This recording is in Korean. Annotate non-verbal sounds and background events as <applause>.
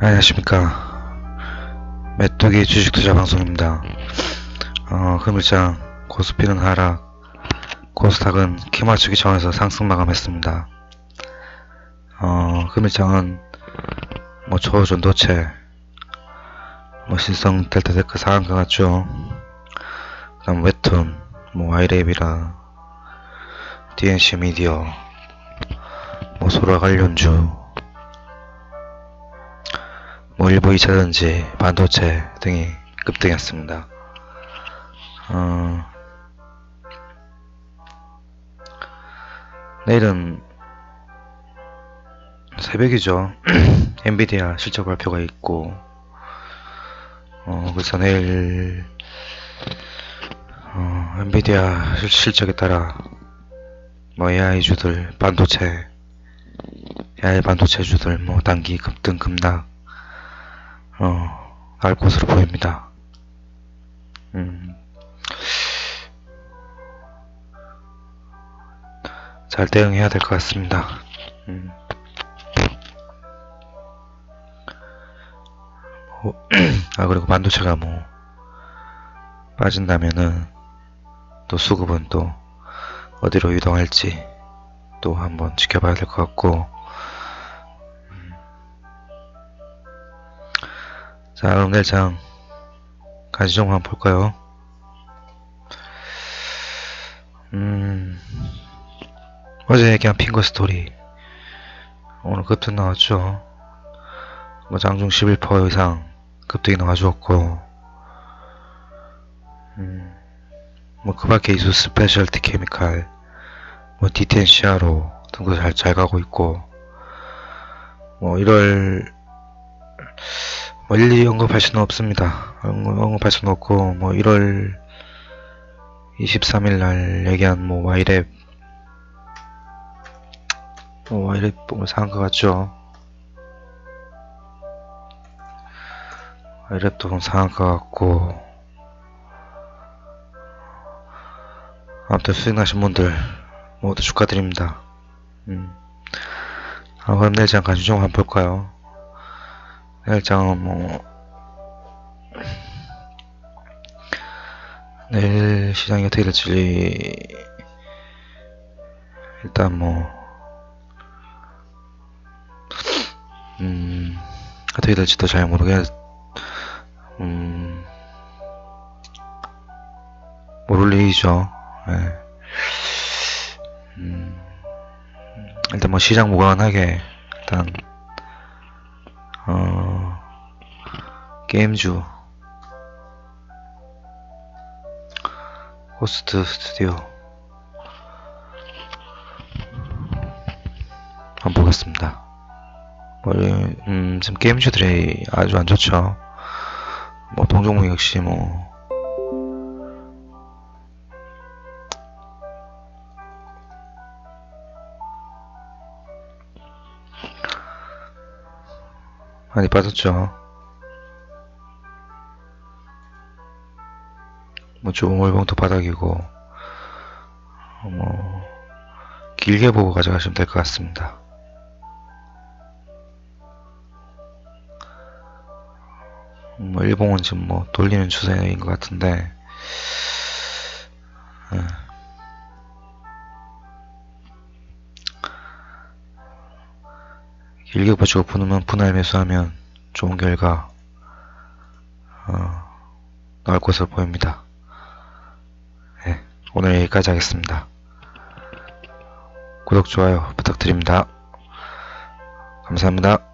안녕하십니까. 메뚜기 주식투자 방송입니다. 어, 금일장 고스피는 하락 코스닥은 키 맞추기 전에서 상승 마감했습니다. 어, 금일장은 뭐 초전도체 뭐 신성 델타 테크 상한가 같죠. 그 다음 웹툰 뭐 아이랩이라 DNC 미디어 뭐 소라 관련주 뭐 일부 2차 전지, 반도체 등이 급등했습니다. 어, 내일은 새벽이죠. <clears throat> 엔비디아 실적 발표가 있고, 어, 그래서 내일, 어, 엔비디아 실- 실적에 따라, 뭐 AI주들, 반도체, AI 반도체 주들, 뭐 단기 급등, 급락, 어, 알 것으로 보입니다. 음, 잘 대응해야 될 것 같습니다. 음. 어, <clears throat> 아, 그리고 반도체가 뭐, 빠진다면은, 또 수급은 또, 어디로 이동할지, 또 한번 지켜봐야 될 것 같고, 자, 그럼 내장 좀 한번 볼까요? 음, 어제 얘기한 핑거 스토리. 오늘 급등 나왔죠. 뭐 장중 11% 이상 급등이 나와주었고, 음, 뭐 그 밖에 이수 스페셜티 케미칼, 뭐 디텐시아로 등도 잘, 잘 가고 있고, 뭐 1월 뭐 일일이 언급할 수는 없습니다. 언급- 언급할 수는 없고 뭐 1월 23일 날 얘기한 뭐 와이랩 뭐 와이랩 뭐 상한 것 같죠. 와이랩도 좀 상한 것 같고 아무튼 수익 나신 분들 모두 축하드립니다. 음. 아, 그럼 내일 잠깐 주종 한번 볼까요? 내일장은 뭐 내일 시장이 어떻게 될지 일단 뭐 음, 어떻게 될지도 잘 모르겠 음, 모를 일이죠. 예. 음, 일단 뭐 시장 무관하게 일단 어, 게임주 호스트 스튜디오 한번 보겠습니다. 뭐, 음, 지금 게임주들이 아주 안 좋죠. 뭐 동종목 역시 뭐 많이 빠졌죠. 뭐 좋은 월봉도 바닥이고 어, 뭐 길게 보고 가져가시면 될 것 같습니다. 뭐 일봉은 지금 뭐 돌리는 추세인 것 같은데 예. 길게 보시고 분할, 분할 매수하면 좋은 결과 어, 나올 것으로 보입니다. 네, 오늘 여기까지 하겠습니다. 구독, 좋아요 부탁드립니다. 감사합니다.